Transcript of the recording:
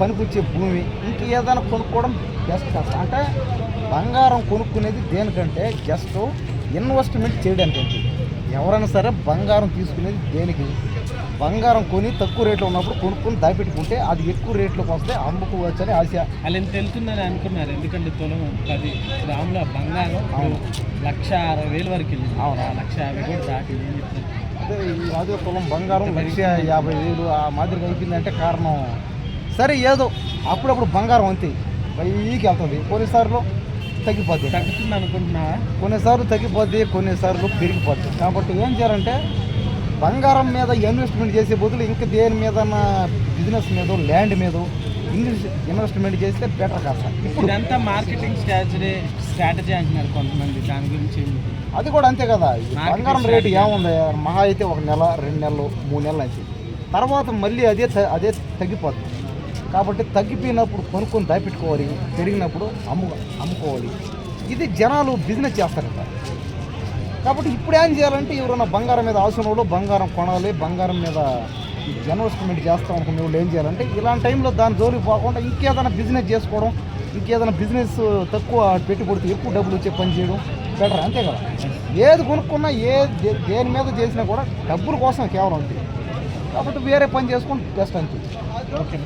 పనికొచ్చే భూమి ఇంక ఏదైనా కొనుక్కోవడం బెస్ట్ అసలు అంటే బంగారం కొనుక్కునేది దేనికంటే జస్ట్ ఇన్వెస్ట్మెంట్ చేయడానికి ఎవరైనా సరే బంగారం తీసుకునేది దేనికి? బంగారం కొని తక్కువ రేట్లో ఉన్నప్పుడు కొనుక్కొని దాపెట్టుకుంటే అది ఎక్కువ రేట్లోకి వస్తే అమ్ముకోవచ్చని ఆశ. వాళ్ళు ఎంత వెళ్తుందని అనుకున్నారు. ఎందుకంటే తులం పది గ్రాముల బంగారం అవును. లక్ష అరవై వేలు వరకు వెళ్ళింది. అవును. ఆ లక్ష యాభై కూడా దాటి అదే ఈ మాదిరి తులం బంగారం లక్ష యాభై వేలు ఆ మాదిరిగా అయిపోయిందంటే కారణం సరే ఏదో అప్పుడప్పుడు బంగారం అంతే. పైకి వెళ్తుంది. కొన్నిసార్లు తగ్గిపోద్ది. తగ్గుతుంది అనుకుంటున్నావా? కొన్నిసార్లు తగ్గిపోద్ది కొన్నిసార్లు పెరిగిపోద్ది. కాబట్టి ఏం చేయాలంటే బంగారం మీద ఇన్వెస్ట్మెంట్ చేసే బదులు ఇంకా దేని మీద బిజినెస్ మీద ల్యాండ్ మీద ఇన్వెస్ట్మెంట్ చేస్తే బెటర్ కాస్త ఇప్పుడు ఇదంతా మార్కెటింగ్ స్ట్రాటజీ స్ట్రాటజీ అంటున్నారు కొంతమంది. దాని గురించి? అది కూడా అంతే కదా. బంగారం రేటు. ఏముంది? మహా అయితే ఒక నెల రెండు నెలలు మూడు నెలలు అయితే తర్వాత మళ్ళీ అదే అదే తగ్గిపోతుంది కాబట్టి తగ్గిపోయినప్పుడు కొనుక్కొని దాపెట్టుకోవాలి పెరిగినప్పుడు అమ్ము అమ్ముకోవాలి. ఇది జనాలు బిజినెస్ చేస్తారంట. కాబట్టి ఇప్పుడు ఏం చేయాలంటే ఎవరైనా బంగారం మీద ఆశ వాళ్ళు బంగారం కొనాలి బంగారం మీద ఇన్వెస్ట్మెంట్ చేస్తాం అనుకునే వాళ్ళు ఏం చేయాలంటే ఇలాంటి టైంలో దాని జోలికి పోకుండా ఇంకేదైనా బిజినెస్ చేసుకోవడం ఇంకేదైనా బిజినెస్ తక్కువ పెట్టుబడితే ఎక్కువ డబ్బులు వచ్చే పని చేయడం బెటర్ అంతే కదా? ఏది కొనుక్కున్నా ఏ దేని మీద చేసినా కూడా డబ్బుల కోసం కేవలం అంతే. కాబట్టి వేరే పని చేసుకుంటే బెస్ట్ అంతే. ఓకే